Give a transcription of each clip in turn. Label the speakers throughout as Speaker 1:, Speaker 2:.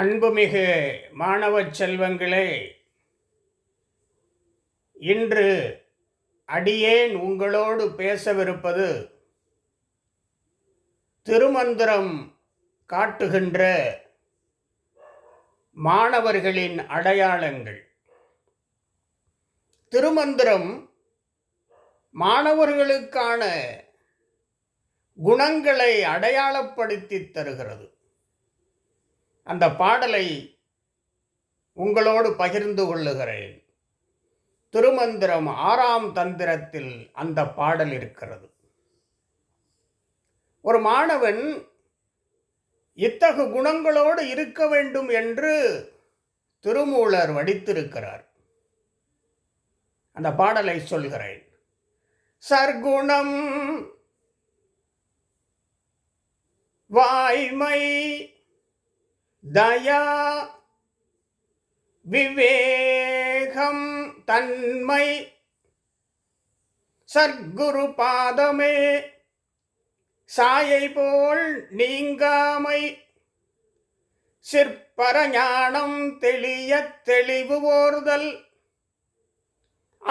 Speaker 1: அன்புமிகு மாணவ செல்வங்களே இன்று அடியேன் உங்களோடு பேசவிருப்பது திருமந்திரம் காட்டுகின்ற மாணவர்களின் அடையாளங்கள் திருமந்திரம் மாணவர்களுக்கான குணங்களை அடையாளப்படுத்தி தருகிறது அந்த பாடலை உங்களோடு பகிர்ந்து கொள்ளுகிறேன் திருமந்திரம் ஆறாம் தந்திரத்தில் அந்த பாடல் இருக்கிறது ஒரு மாணவன் இத்தகு குணங்களோடு இருக்க வேண்டும் என்று திருமூலர் வடித்திருக்கிறார் அந்த பாடலை சொல்கிறேன் சர்க்குணம் வாய்மை தயா விவேகம் தன்மை சர்க்குரு பாதமே சாயை போல் நீங்காமை சிற்பரஞானம் தெளிய தெளிவு ஓர்தல்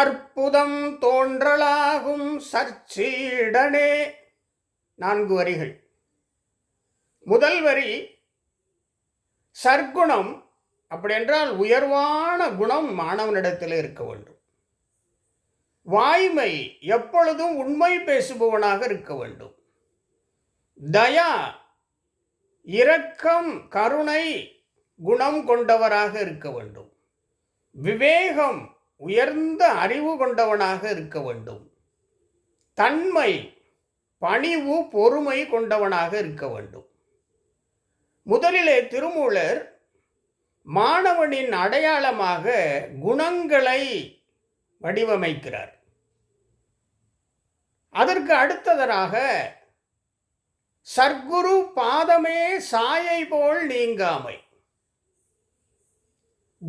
Speaker 1: அற்புதம் தோன்றலாகும் சர்ச்சீடனே நான்கு வரிகள் முதல் வரி சர்க்குணம் என்றால் உயர்வான குணம் மாணவனிடத்தில் இருக்க வேண்டும் வாய்மை எப்பொழுதும் உண்மை பேசுபவனாக இருக்க வேண்டும் தயா இரக்கம் கருணை குணம் கொண்டவராக இருக்க வேண்டும் விவேகம் உயர்ந்த அறிவு கொண்டவனாக இருக்க வேண்டும் தன்மை பணிவு பொறுமை கொண்டவனாக இருக்க வேண்டும் முதலிலே திருமூலர் மாணவனின் அடையாளமாக குணங்களை வடிவமைக்கிறார் அதற்கு அடுத்ததனாக சர்க்குரு பாதமே சாயை போல் நீங்காமை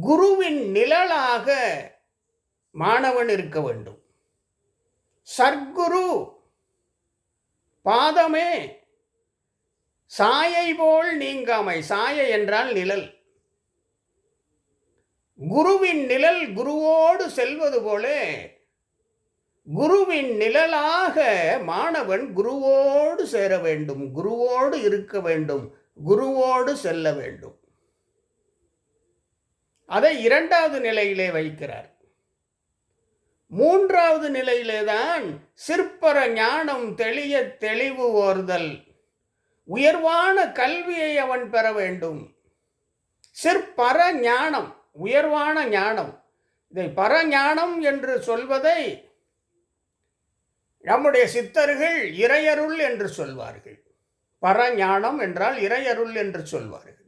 Speaker 1: குருவின் நிழலாக மாணவன் இருக்க வேண்டும் சர்க்குரு பாதமே சாயை போல் நீங்காமை சாயை என்றால் நிழல் குருவின் நிழல் குருவோடு செல்வது போல குருவின் நிழலாக மாணவன் குருவோடு சேர வேண்டும் குருவோடு இருக்க வேண்டும் குருவோடு செல்ல வேண்டும் அதை இரண்டாவது நிலையிலே வைக்கிறார் மூன்றாவது நிலையிலே தான் சிற்பர ஞானம் தெளிய தெளிவு ஓர்தல் உயர்வான கல்வியை அவன் பெற வேண்டும் சிற்பர ஞானம் உயர்வான ஞானம் இதை பரஞானம் என்று சொல்வதை நம்முடைய சித்தர்கள் இறையருள் என்று சொல்வார்கள் பரஞானம் என்றால் இறையருள் என்று சொல்வார்கள்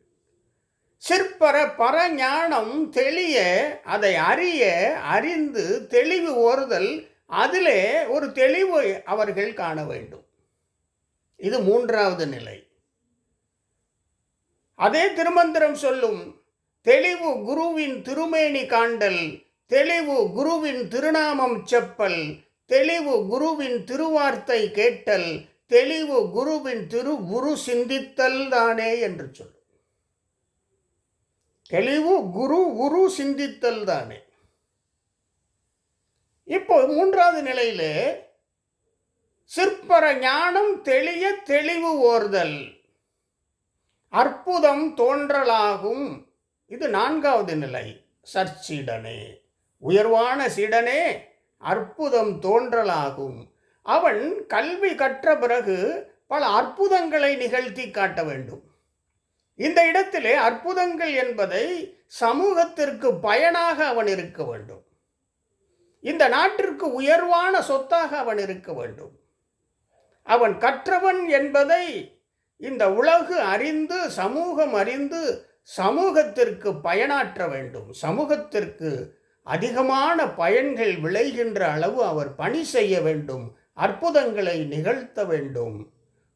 Speaker 1: சிற்பர பரஞானம் தெளிய அதை அறிய அறிந்து தெளிவு ஓறுதல் அதிலே ஒரு தெளிவு அவர்கள் காண வேண்டும் இது மூன்றாவது நிலை அதே திருமந்திரம் சொல்லும் தெளிவு குருவின் திருமேனி காண்டல் தெளிவு குருவின் திருநாமம் செப்பல் தெளிவு குருவின் திருவார்த்தை கேட்டல் தெளிவு குருவின் திரு குரு சிந்தித்தல் தானே என்று சொல்லும் தெளிவு குரு குரு சிந்தித்தல் தானே இப்போ மூன்றாவது நிலையிலே சிற்பர ஞானம் தெளிய தெளிவு ஓர்தல் அற்புதம் தோன்றலாகும் இது நான்காவது நிலை சர்ச்சீடனே உயர்வான சீடனே அற்புதம் தோன்றலாகும் அவன் கல்வி கற்ற பிறகு பல அற்புதங்களை நிகழ்த்தி காட்ட வேண்டும் இந்த இடத்திலே அற்புதங்கள் என்பதை சமூகத்திற்கு பயனாக அவன் இருக்க வேண்டும் இந்த நாட்டிற்கு உயர்வான சொத்தாக அவன் இருக்க வேண்டும் அவன் கற்றவன் என்பதை இந்த உலகு அறிந்து சமூகம் அறிந்து சமூகத்திற்கு பயனாற்ற வேண்டும் சமூகத்திற்கு அதிகமான பயன்கள் விளைகின்ற அளவு அவர் பணி செய்ய வேண்டும் அற்புதங்களை நிகழ்த்த வேண்டும்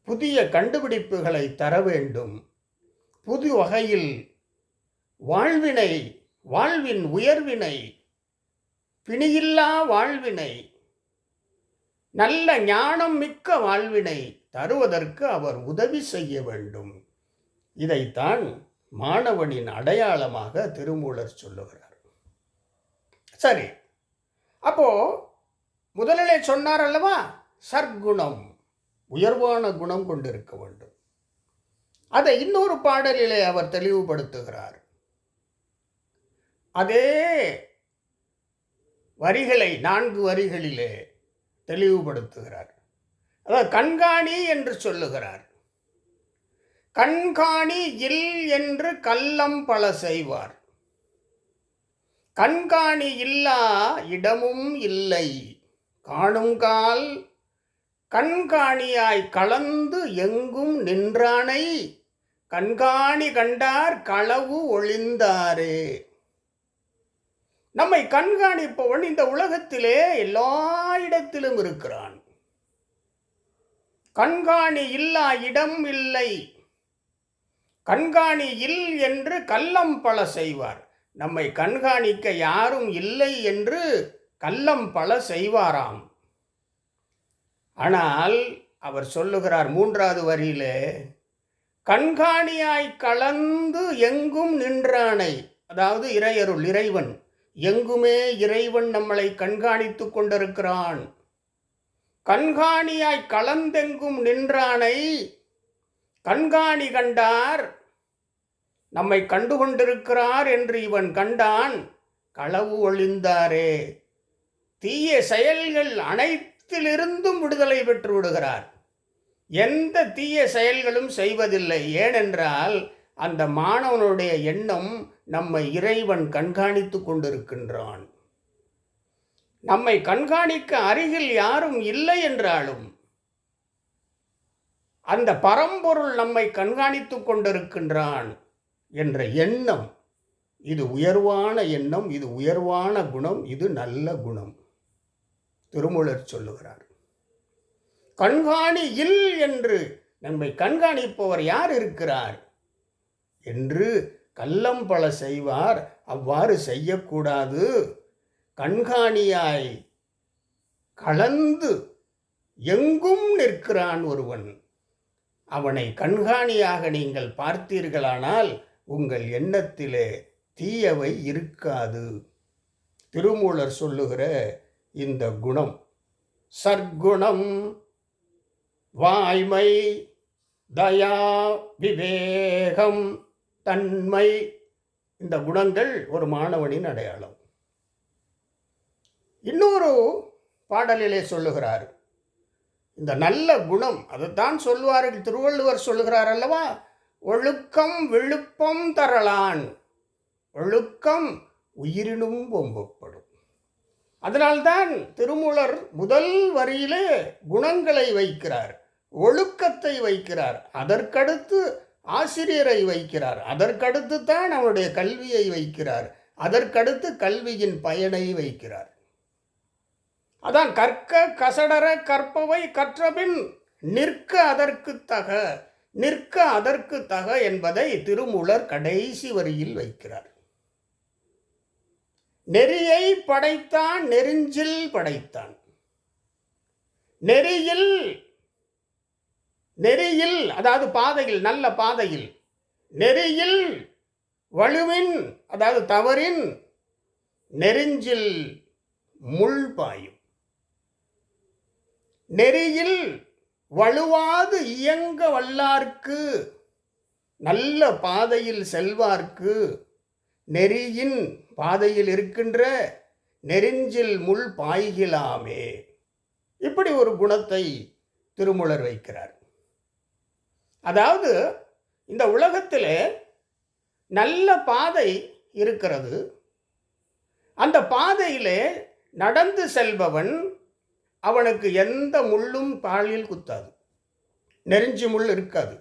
Speaker 1: புதிய கண்டுபிடிப்புகளை தர வேண்டும் புது வகையில் வாழ்வினை வாழ்வின் உயர்வினை பிணியில்லா வாழ்வினை நல்ல ஞானம் மிக்க வாழ்வினை தருவதற்கு அவர் உதவி செய்ய வேண்டும் இதைத்தான் மாணவனின் அடையாளமாக திருமூலர் சொல்லுகிறார் சரி அப்போ முதலிலே சொன்னார் அல்லவா சர்க்குணம் உயர்வான குணம் கொண்டிருக்க வேண்டும் அதை இன்னொரு பாடலிலே அவர் தெளிவுபடுத்துகிறார் அதே வரிகளை நான்கு வரிகளிலே தெளிவுபடுத்துகிறார் அதாவது கண்காணி என்று சொல்லுகிறார் கண்காணி இல் என்று கல்லம் பல செய்வார் கண்காணி இல்லா இடமும் இல்லை காணுங்கால் கண்காணியாய் கலந்து எங்கும் நின்றானை கண்காணி கண்டார் களவு ஒளிந்தாரே நம்மை கண்காணிப்பவன் இந்த உலகத்திலே எல்லா இடத்திலும் இருக்கிறான் கண்காணி இல்லா இடம் இல்லை கண்காணி இல் என்று கல்லம் பல செய்வார் நம்மை கண்காணிக்க யாரும் இல்லை என்று கல்லம் பல செய்வாராம் ஆனால் அவர் சொல்லுகிறார் மூன்றாவது வரியிலே கண்காணியாய் கலந்து எங்கும் நின்றானை அதாவது இறையருள் இறைவன் எங்குமே இறைவன் நம்மளை கண்காணித்து கொண்டிருக்கிறான் கண்காணியாய் கலந்தெங்கும் நின்றானை கண்காணி கண்டார் நம்மை கண்டு கொண்டிருக்கிறார் என்று இவன் கண்டான் களவு ஒளிந்தாரே தீய செயல்கள் அனைத்திலிருந்தும் விடுதலை பெற்று விடுகிறார் எந்த தீய செயல்களும் செய்வதில்லை ஏனென்றால் அந்த மாணவனுடைய எண்ணம் நம்மை இறைவன் கண்காணித்து கொண்டிருக்கின்றான் நம்மை கண்காணிக்க அருகில் யாரும் இல்லை என்றாலும் அந்த பரம்பொருள் நம்மை கண்காணித்து கொண்டிருக்கின்றான் என்ற எண்ணம் இது உயர்வான எண்ணம் இது உயர்வான குணம் இது நல்ல குணம் திருமூலர் சொல்லுகிறார் கண்காணி இல் என்று நம்மை கண்காணிப்பவர் யார் இருக்கிறார் என்று கள்ளம் பல செய்வார் அவ்வாறு செய்யக்கூடாது கண்காணியாய் கலந்து எங்கும் நிற்கிறான் ஒருவன் அவனை கண்காணியாக நீங்கள் பார்த்தீர்களானால் உங்கள் எண்ணத்திலே தீயவை இருக்காது திருமூலர் சொல்லுகிற இந்த குணம் சர்க்குணம் வாய்மை தயா விவேகம் தன்மை இந்த குணங்கள் ஒரு மாணவனின் அடையாளம் இன்னொரு பாடலிலே சொல்லுகிறார் இந்த நல்ல குணம் அதைத்தான் சொல்லுவார் திருவள்ளுவர் சொல்லுகிறார் அல்லவா ஒழுக்கம் விழுப்பம் தரலான் ஒழுக்கம் உயிரினும் பொம்பப்படும் அதனால்தான் திருமூலர் முதல் வரியிலே குணங்களை வைக்கிறார் ஒழுக்கத்தை வைக்கிறார் அதற்கடுத்து ஆசிரியரை வைக்கிறார் அதற்கடுத்து தான் அவருடைய கல்வியை வைக்கிறார் அதற்கடுத்து கல்வியின் பயனை வைக்கிறார் அதான் கற்க கசடர கற்பவை கற்றபின் நிற்க அதற்கு தக நிற்க அதற்கு தக என்பதை திருமூலர் கடைசி வரியில் வைக்கிறார் நெறியை படைத்தான் நெறிஞ்சில் படைத்தான் நெறியில் நெறியில் அதாவது பாதையில் நல்ல பாதையில் நெறியில் வலுவின் அதாவது தவறின் நெறிஞ்சில் முள் பாயும் நெறியில் வலுவாது இயங்க வல்லார்க்கு நல்ல பாதையில் செல்வார்க்கு நெறியின் பாதையில் இருக்கின்ற நெறிஞ்சில் முள் பாய்கிலாமே இப்படி ஒரு குணத்தை திருமுலர் வைக்கிறார் அதாவது இந்த உலகத்தில் நல்ல பாதை இருக்கிறது அந்த பாதையிலே நடந்து செல்பவன் அவனுக்கு எந்த முள்ளும் பாலில் குத்தாது நெருஞ்சி முள் இருக்காது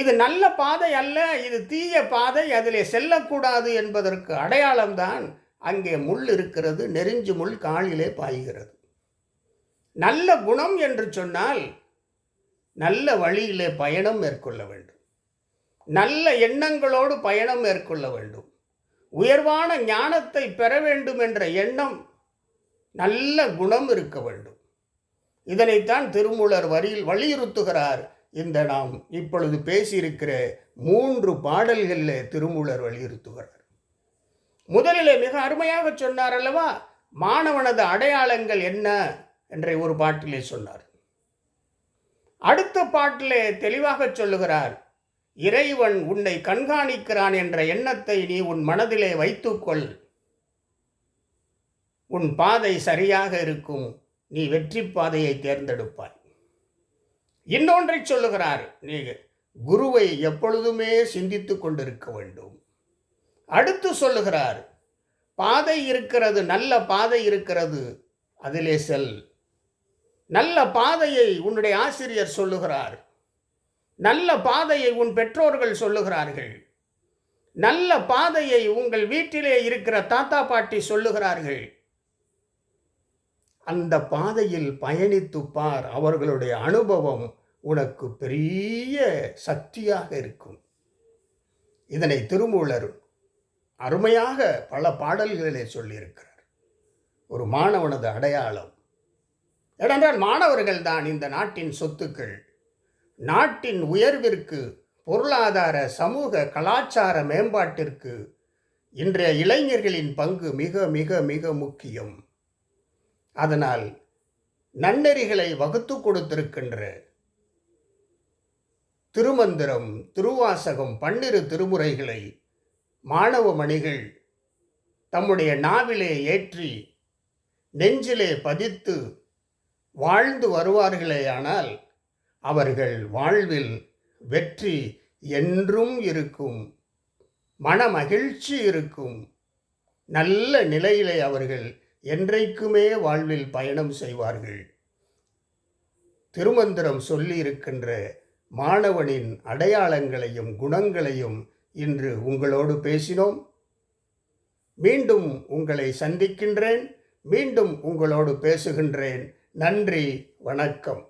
Speaker 1: இது நல்ல பாதை அல்ல இது தீய பாதை அதிலே செல்லக்கூடாது என்பதற்கு அடையாளம்தான் அங்கே முள் இருக்கிறது நெருஞ்சி முள் காலிலே பாய்கிறது நல்ல குணம் என்று சொன்னால் நல்ல வழியிலே பயணம் மேற்கொள்ள வேண்டும் நல்ல எண்ணங்களோடு பயணம் மேற்கொள்ள வேண்டும் உயர்வான ஞானத்தை பெற வேண்டும் என்ற எண்ணம் நல்ல குணம் இருக்க வேண்டும் இதனைத்தான் திருமூலர் வரியில் வலியுறுத்துகிறார் இந்த நாம் இப்பொழுது பேசியிருக்கிற மூன்று பாடல்களில் திருமூலர் வலியுறுத்துகிறார் முதலிலே மிக அருமையாக சொன்னார் அல்லவா மாணவனது அடையாளங்கள் என்ன என்ற ஒரு பாட்டிலே சொன்னார் அடுத்த பாட்டிலே தெளிவாக சொல்லுகிறார் இறைவன் உன்னை கண்காணிக்கிறான் என்ற எண்ணத்தை நீ உன் மனதிலே வைத்துக்கொள் உன் பாதை சரியாக இருக்கும் நீ வெற்றி பாதையை தேர்ந்தெடுப்பாய் இன்னொன்றை சொல்லுகிறார் நீ குருவை எப்பொழுதுமே சிந்தித்து கொண்டிருக்க வேண்டும் அடுத்து சொல்லுகிறார் பாதை இருக்கிறது நல்ல பாதை இருக்கிறது அதிலே செல் நல்ல பாதையை உன்னுடைய ஆசிரியர் சொல்லுகிறார் நல்ல பாதையை உன் பெற்றோர்கள் சொல்லுகிறார்கள் நல்ல பாதையை உங்கள் வீட்டிலே இருக்கிற தாத்தா பாட்டி சொல்லுகிறார்கள் அந்த பாதையில் பயணித்து பார் அவர்களுடைய அனுபவம் உனக்கு பெரிய சக்தியாக இருக்கும் இதனை திருமூலர் அருமையாக பல பாடல்களிலே சொல்லியிருக்கிறார் ஒரு மாணவனது அடையாளம் ஏனென்றால் மாணவர்கள் தான் இந்த நாட்டின் சொத்துக்கள் நாட்டின் உயர்விற்கு பொருளாதார சமூக கலாச்சார மேம்பாட்டிற்கு இன்றைய இளைஞர்களின் பங்கு மிக மிக மிக முக்கியம் அதனால் நன்னெறிகளை வகுத்து கொடுத்திருக்கின்ற திருமந்திரம் திருவாசகம் பன்னிரு திருமுறைகளை மாணவ மணிகள் தம்முடைய நாவிலே ஏற்றி நெஞ்சிலே பதித்து வாழ்ந்து வருவார்களேயானால் அவர்கள் வாழ்வில் வெற்றி என்றும் இருக்கும் மனமகிழ்ச்சி இருக்கும் நல்ல நிலையிலே அவர்கள் என்றைக்குமே வாழ்வில் பயணம் செய்வார்கள் திருமந்திரம் சொல்லியிருக்கின்ற மாணவனின் அடையாளங்களையும் குணங்களையும் இன்று உங்களோடு பேசினோம் மீண்டும் உங்களை சந்திக்கின்றேன் மீண்டும் உங்களோடு பேசுகின்றேன் நன்றி வணக்கம்